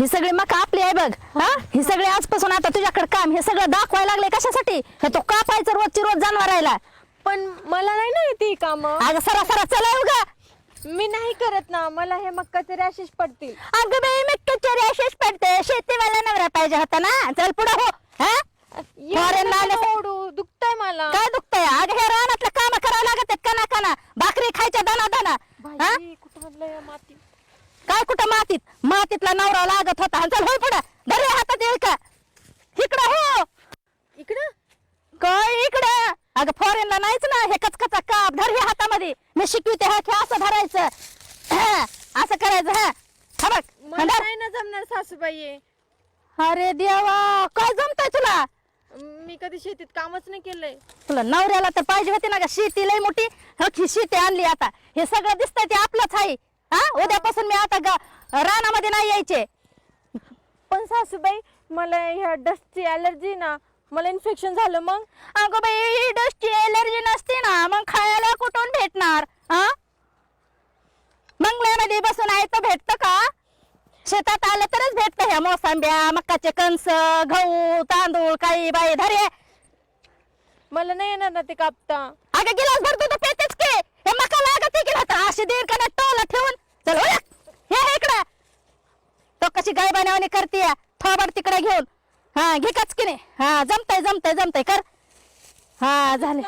ही सगळी मका आपली आहे बघ. हा? ही सगळी आजपासून आता तुझ्याकडे काम हे सगळं दाखवायला लागले कशासाठी? हे तो कापायचं रोजची रोज जनावरायला. पण मला नाही ना येते काम. अगं सरा सरा चला उगा. मी नाही करत ना मला हे मक्काचे रॅशेस पडतील. अगं बाई मी कचेरी अशीच पडते. शेतीवाला नवरा पाहिजे होता ना. चल पुढे हो. हा? नका आले- ओढू. दुखतंय मला. काय दुखतंय? अगं हे रानातलं काम करावं लागत कना कना भाकरी खायच्या दाना दाना कुठं या माती? काय कुठं मातीत? मातीतला नवरा लागत होता. चल होय पुढे. धर हातात येईल का? इकडं हो. इकडं? काय इकडं? अगं फॉरेनला नाहीच ना. हे कचकचा काप. धर हे हातामध्ये. मी शिकवते हा हे असं धरायचं. हा, असं करायचं हा. मला धर. नाही ना जमणार सासूबाई. अरे देवा काय जमतंय तुला? मी कधी शेतीत कामच नाही केलंय. तुला नवऱ्याला तर पाहिजे होती ना का शेती लय मोठी. हो की शेती आणली आता. हे सगळं दिसतंय ते आपलंच आहे. हा? उद्यापासून मी आता ग- रानामध्ये नाही यायचे. पण सासूबाई मला ह्या डस्टची अलर्जी ना मला इन्फेक्शन झालं मग. अगं बाई डस्टची एलर्जी नसते ना मग खायला कुठून भेटणार? हा? मंगळ्यामध्ये बसून आहे तर भेटतं का? शेतात आलं तरच भेटतं ह्या मोसंब्या मक्काचे कणस गहू तांदूळ काही बाई धरे. मला नाही येणार ना ते कापता. अगं गिलास भरतो तर पेतेच की. हे मका लागत की ना अशी दीड टोला ठेवून चल हो हे इकडं! तो कशी गाय बनवणी करते थोबड तिकडे घेऊन. हा घे कच की नाही हा जमतय जमतय जमतय कर. हा झाले.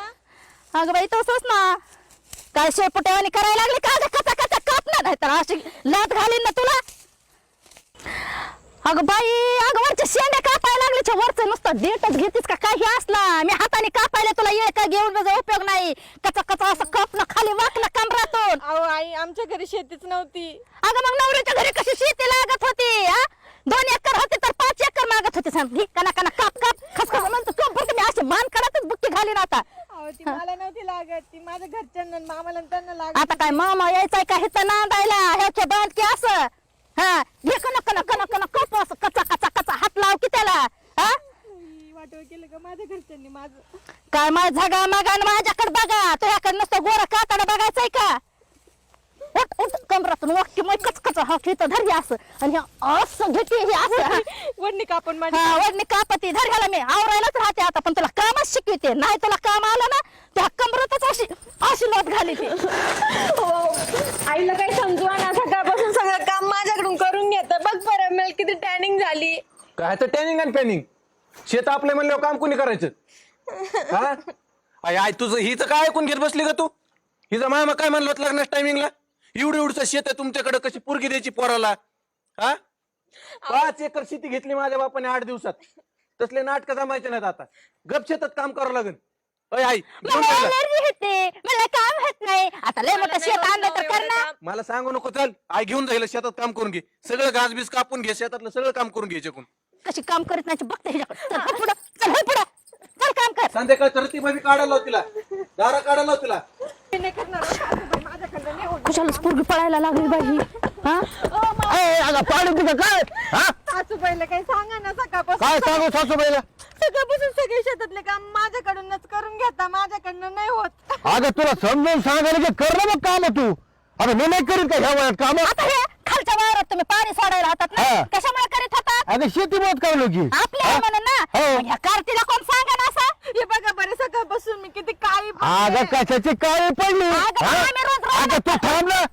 अगं बाई तसंच ना. काय शेपुटेवानी करायला लागली का? अगं कचा कचा कापणार नाही तर अशी लात घालीन ना तुला. अगं बाई अगं वरच्या शेंड्या कापायला लागल्याच्या छे, वरचं नुसतं डेटच घेतीस का? काही असला. मी हात कापायला तुला ये का घेऊन त्याचा उपयोग नाही? कचा कचा असं कापलं खाली वाकलं कमरातून. अहो आई आमच्या घरी शेतीच नव्हती. अगं मग नवऱ्याच्या घरी कशी शेती लागत होती हा? दोन एकर होते तर पाच एकर मागत होते सांग. घे कना कना काप काप खसखस म्हणतो काप मी अशी मान करतच बुक्की घालीन आता. अहो ती मला नव्हती लागत. ती माझ्या घरच्यांना आणि मामाला आणि त्यांना लागत आता काय मामा यायचाय का हिचं नांदायला? ह्याच्या बांध की असं. हा घे कना कना कना कना काप असं कचा कचा कचा हात लाव की त्याला हा वाटव केलं का माझ्या घरच्यांनी माझं काय माझ झगा मागा आणि माझ्याकडे बघा. तुझ्याकडे नुसतं गोरा कातड बघायचंय का? उठ उठ कमरातून वाक्य मग कच कच हा घेतं धर हे असं. आणि हे असं घेते हे असं. हा. वडणी कापून माझी हा वडणी कापती. धर मी. आवरायलाच राहते आता पण तुला कामच शिकवते. नाही तुला काम आलं ना त्या कमरतच अशी अशी लोट घाली ती. आईला काही समजू ना सकाळपासून सगळं काम माझ्याकडून करून घेत बघ बरं मला किती टॅनिंग झाली. काय तर टॅनिंग आणि पॅनिंग शेत आपले म्हणल्यावर काम कोणी करायचं? हा? आई आई तुझं हिचं काय ऐकून घेत बसली का तू? हिचं मामा काय म्हणलं होतं लग्नाच्या टायमिंगला एवढं एवढं शेत आहे तुमच्याकडे कशी पोरगी द्यायची पोराला? हा? पाच एकर शेती घेतली माझ्या बापाने आठ दिवसात. तसले नाटक जमायचे नाहीत आता. गप शेतात काम करावं लागेल. अय आई घेऊन मला जायला. allergy होते. मला काम होत नाही. आता लय मोठं शेत आणलं तर कर ना. मला सांगू नको चल. आई घेऊन जाईल शेतात काम करून घे. सगळं घास बीस कापून घे शेतातलं सगळं काम करून घे याच्याकडून. कशी काम करीत नाही बघते चल हो पुढं चल हो पुढं. संध्याकाळ तर ती भाभी काढायला लाव तिला. दारा काढायला लाव तिला. मी नाही करणार सासूबाई, माझ्याकडनं नाही होत. कुशालाच पोरगी पळायला लागली बाई ही. ए, अगं पाणी तुझं काय? हा? सासूबाईला काही सांगा ना सकाळपासून काय सांगू सासूबाईला? सकाळपासून सगळे शेतातले काम माझ्याकडूनच करून घेता माझ्याकडनं नाही होत. अगं तुला समजून सांगायला की कर ना मग काम तू. अरे मी नाही करीत का ह्या वयात काम? आता हे खालच्या वावरात तुम्ही पाणी सोडायला हातात ना? हा. कशामुळे करीत होतात? अगं शेती मत करलो की आपल्या? म्हणून ना? हो. मग ह्या कार्तीला कोण सकाळपासून मी किती काळी अगं पडले. कशाची काळी पडली? अगं, हा? आम्ही रोज राहणार अगं तू थांब ना.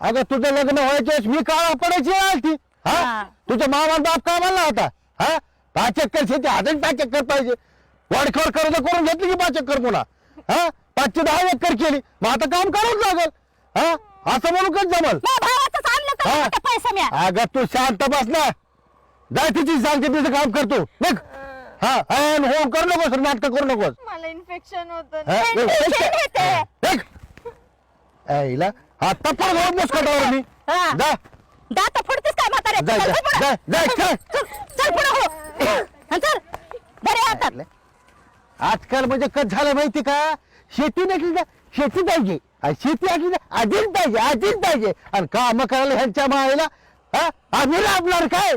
अगं तुझं लग्न व्हायच्या मी काळा पडायची आलती. हा. हा. तुझ्या मामा बाप कामाला होता? हा? पाच एकर शेती हातात पाच एकर पाहिजे. वाडखोड कर्ज करून घेतली की पाच एकर पुन्हा? हा? पाचशे दहा एकर केली. मग आता काम करावंच लागल. हा? असं म्हणून कच जमल. माझ्या भावाचंच आणलं तर हा. मोठे पैसे म्या अगं तू शांत बस ना. जाय तिची सांगते तिचं काम करतो बघ हा? हॅन हो करू नकोस नाटक करू नकोस. मला इन्फेक्शन येते. आता पण जाऊ मुस्कटावर मी हा. जा. दात फोडतेस काय म्हातारे. जाय, चल, जाय, हो पुढं. जाय, जाय, चल. चल चल पुढं हो. हा, चल. बरे हातात आजकाल म्हणजे कच झालं माहिती का? शेती नसली ना शेती पाहिजे. आणि शेती असली ना आधीच पाहिजे आधीच पाहिजे. आणि काम करायला ह्यांच्या मायला हा? आम्ही लाभणार काय?